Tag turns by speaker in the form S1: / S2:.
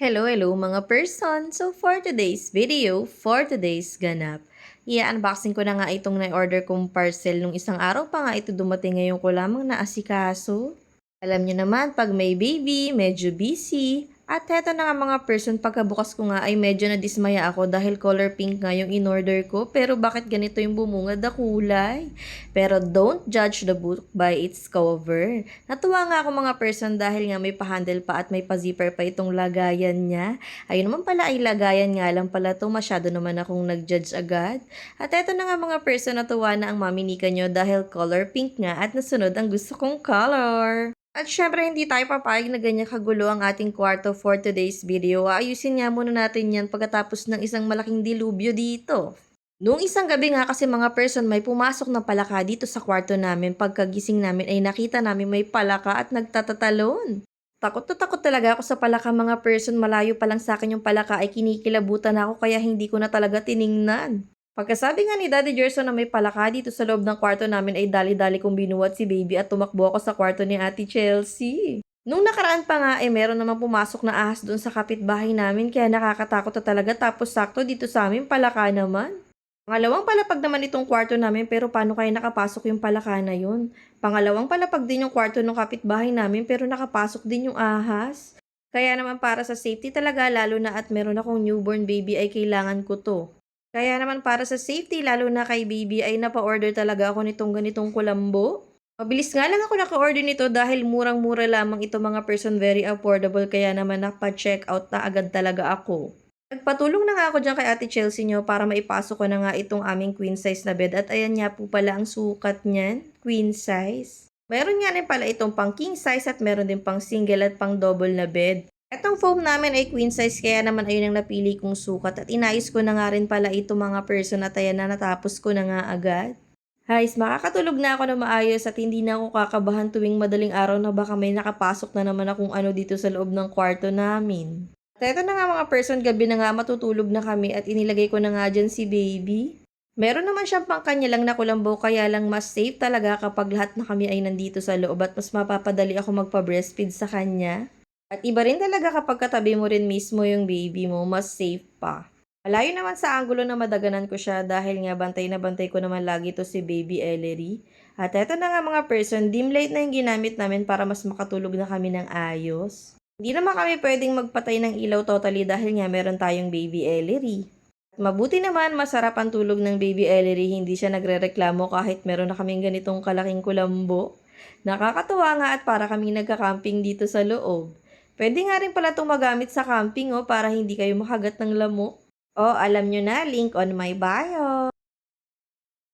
S1: Hello, hello mga person! So for today's video, for today's ganap, i-unboxing ko na nga itong na-order kong parcel nung isang araw pa nga ito dumating ngayon ko lamang na asikaso. Alam nyo naman, pag may baby, medyo busy. At heto na nga mga person, pagkabukas ko nga ay medyo nadismaya ako dahil color pink nga yung in-order ko. Pero bakit ganito yung bumungad na kulay? Pero don't judge the book by its cover. Natuwa nga ako mga person dahil nga may pa-handle pa at may pa-zipper pa itong lagayan niya. Ayun naman pala ay lagayan nga lang pala to. Masyado naman akong nag-judge agad. At eto na nga mga person, natuwa na ang maminika nyo dahil color pink nga at nasunod ang gusto kong color. At syempre, hindi tayo papayag na ganyan kagulo ang ating kwarto for today's video. Ayusin nga muna natin yan pagkatapos ng isang malaking dilubyo dito. Noong isang gabi nga kasi mga person may pumasok na palaka dito sa kwarto namin. Pagkagising namin ay nakita namin may palaka at nagtatatalon. Takot na takot talaga ako sa palaka mga person. Malayo pa lang sa akin yung palaka ay kinikilabutan ako kaya hindi ko na talaga tiningnan. Pagkasabi nga ni Daddy Gerson na may palaka dito sa loob ng kwarto namin ay dali-dali kong binuwat si baby at tumakbo ako sa kwarto ni Ate Chelsea. Nung nakaraan pa nga, eh meron naman pumasok na ahas doon sa kapitbahay namin kaya nakakatakot na talaga tapos sakto dito sa amin palaka naman. Pangalawang palapag naman itong kwarto namin pero paano kaya nakapasok yung palaka na yun? Pangalawang palapag din yung kwarto ng kapitbahay namin pero nakapasok din yung ahas. Kaya naman para sa safety talaga lalo na at meron akong newborn baby ay kailangan ko to. Kaya naman para sa safety, lalo na kay baby, ay napa-order talaga ako nitong ganitong kulambo. Mabilis nga lang ako naka-order nito dahil murang-mura lamang ito mga person, very affordable, kaya naman napa-check out na agad talaga ako. Nagpatulong na nga ako dyan kay Ate Chelsea nyo para maipasok ko na nga itong aming queen size na bed at ayan nga po pala ang sukat niyan, queen size. Meron nga rin pala itong pang king size at meron din pang single at pang double na bed. Etong foam namin ay queen size kaya naman ayun ang napili kong sukat at inayos ko na nga rin pala ito mga person at ayan na natapos ko na nga agad. Guys, makakatulog na ako na maayos at hindi na ako kakabahan tuwing madaling araw na baka may nakapasok na naman akong ano dito sa loob ng kwarto namin. At eto na nga mga person, gabi na nga matutulog na kami at inilagay ko na nga dyan si baby. Meron naman siyang pang kanya lang na kulambo kaya lang mas safe talaga kapag lahat na kami ay nandito sa loob at mas mapapadali ako magpa-breastfeed sa kanya. At iba rin talaga kapag katabi mo rin mismo yung baby mo, mas safe pa. Malayo naman sa angulo na madaganan ko siya dahil nga bantay na bantay ko naman lagi to si baby Ellery. At eto na nga mga person, dim light na yung ginamit namin para mas makatulog na kami ng ayos. Hindi naman kami pwedeng magpatay ng ilaw totally dahil nga meron tayong baby Ellery. At mabuti naman, masarap ang tulog ng baby Ellery, hindi siya nagre-reklamo kahit meron na kaming ganitong kalaking kulambo. Nakakatuwa nga at para kaming nagka-camping dito sa loob. Pwede nga rin pala itong magamit sa camping oh, para hindi kayo makagat ng lamok. Oh, alam nyo na, link on my bio.